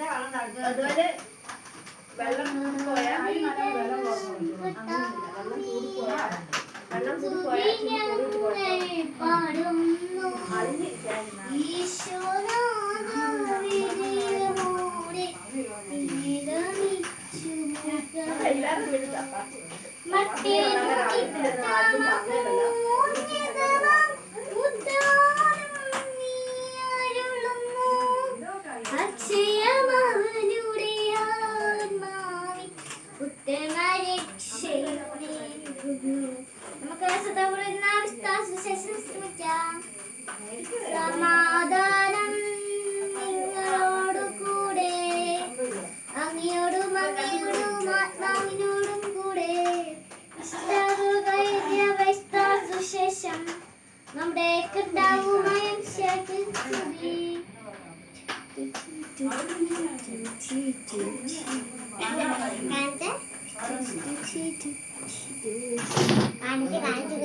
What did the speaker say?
അതുപോലെ വെള്ളം പോയാൽ വെള്ളം കൂടിപ്പോയാൽ എല്ലാവരും വിളിച്ചാ നമുക്ക് സദാപുരം വിശ്വാസം ശ്രമിക്കാം സമാധാനം നിങ്ങളോടു കൂടെ അങ്ങയോടും അങ്ങയോടും ആത്മാവിനോടും കൂടെ. നമ്മുടെ കർത്താവുമായ 음. 만지 만지.